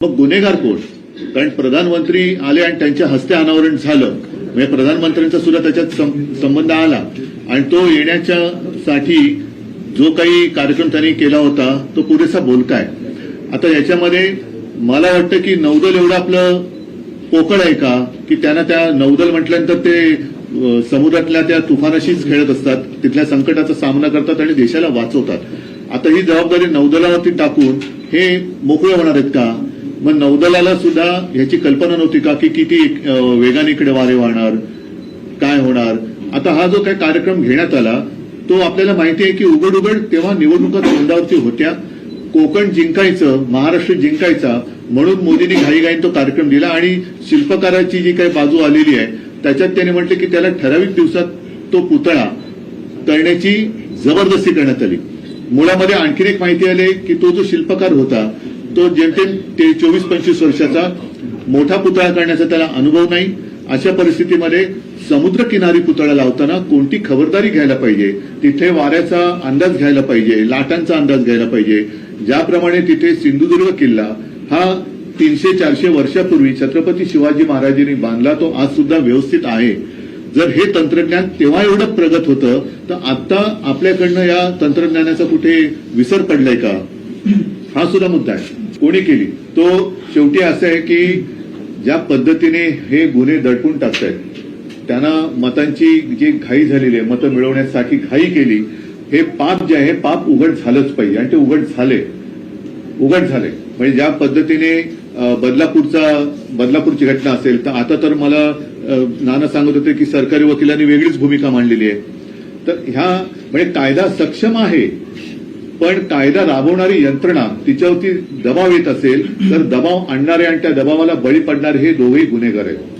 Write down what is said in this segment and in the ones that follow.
मग गुन्हेगार कोण? कारण प्रधानमंत्री आले आणि त्यांच्या हस्ते अनावरण झालं. म्हणजे प्रधानमंत्र्यांचा सुद्धा त्याच्यात संबंध आला. आणि तो येण्याच्या साठी जो काही कार्यक्रम त्यांनी केला होता तो पुरेसा बोलकाय आता याच्यामध्ये मला वाटतं की नौदल एवढं आपलं पोकळ आहे का? की त्यांना त्या नौदल म्हटल्यानंतर ते समुद्रातल्या त्या तुफानाशीच खेळत असतात. तिथल्या संकटाचा सामना करतात आणि देशाला वाचवतात. आता ही जबाबदारी नौदलावरती टाकून हे मोकळे होणार आहेत का? मग नौदलाला सुद्धा ह्याची कल्पना नव्हती का की किती वेगाने इकडे वारे वाहणार काय होणार? आता हा जो काही कार्यक्रम घेण्यात आला तो आपल्याला माहिती आहे की उघड उघड तेव्हा निवडणुका तोंडावरती होत्या. कोकण जिंकायचं महाराष्ट्र जिंकायचा म्हणून मोदींनी घाईघाईन तो कार्यक्रम दिला आणि शिल्पकाराची जी काही बाजू आलेली आहे त्याच्यात त्याने म्हटलं की त्याला ठराविक दिवसात तो पुतळा करण्याची जबरदस्ती करण्यात आली. मुळामध्ये आणखीन एक माहिती आली की तो जो शिल्पकार होता तो जेमतेम ते चोवीस पंचवीस वर्षाचा मोठा पुतळा करण्याचा त्याला अनुभव नाही. अशा परिस्थितीमध्ये समुद्र किनारी पुतळा लावताना कोणती खबरदारी घ्यायला पाहिजे? तिथे वाऱ्याचा अंदाज घ्यायला पाहिजे लाटांचा अंदाज घ्यायला पाहिजे. ज्याप्रमाणे तिथे सिंधुदुर्ग किल्ला हा तीनशे चारशे वर्षापूर्वी छत्रपती शिवाजी महाराजांनी बांधला तो आज सुद्धा व्यवस्थित आहे. जर हे तंत्रज्ञान तेव्हा एवढं प्रगत होतं तर आता आपल्याकडनं या तंत्रज्ञानाचा कुठे विसर पडलाय का? हा सुद्धा मुद्दा आहे. कोणी केली? तो शेवटी असं आहे की ज्या पद्धतीने हे गुन्हे दडपून टाकतायत त्यांना मतांची जी घाई झालेली आहे मतं मिळवण्यासाठी घाई केली हे पाप जे आहे पाप उघड झालंच पाहिजे. आणि ते उघड झाले. उघड झाले. म्हणजे ज्या पद्धतीने बदलापूरचा बदलापूरची घटना असेल तर आता तर मला नाना सांगत होते की सरकारी वकिलांनी वेगळीच भूमिका मांडलेली आहे. तर ह्या म्हणजे कायदा सक्षम आहे पण कायदा राबवणारी यंत्रणा तिच्यावरती दबाव येत असेल तर दबाव आणणारे आणि त्या दबावाला बळी पडणारे हे दोघेही गुन्हेगार आहेत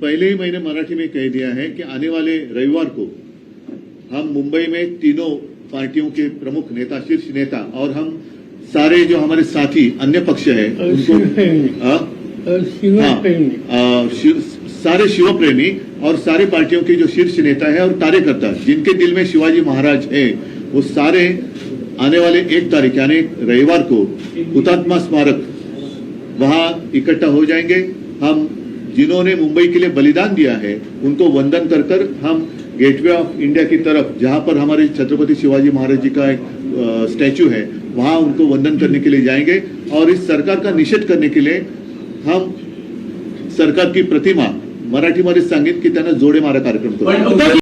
पहले ही मैंने मराठी में कह दिया है कि आने वाले रविवार को हम मुंबई में तीनों पार्टियों के प्रमुख नेता शीर्ष नेता और हम सारे जो हमारे साथी अन्य पक्ष है उनको शिवप्रेमी हाँ? आ, शिव- सारे शिवप्रेमी और सारे पार्टियों के जो शीर्ष नेता है और कार्यकर्ता जिनके दिल में शिवाजी महाराज है वो सारे आने वाले एक तारीख यानी रविवार को हुतात्मा स्मारक वहाँ इकट्ठा हो जाएँगे। हम जिन्होंने मुंबई के लिए बलिदान दिया है उनको वंदन कर कर हम गेटवे ऑफ़ इंडिया की तरफ़ जहाँ पर हमारे छत्रपति शिवाजी महाराज जी का एक स्टैचू है वहाँ उनको वंदन करने के लिए जाएँगे। और इस सरकार का निषेध करने के लिए हम सरकार की प्रतिमा मराठीमध्ये सांगेन की त्यांना जोडे मारा कार्यक्रम करू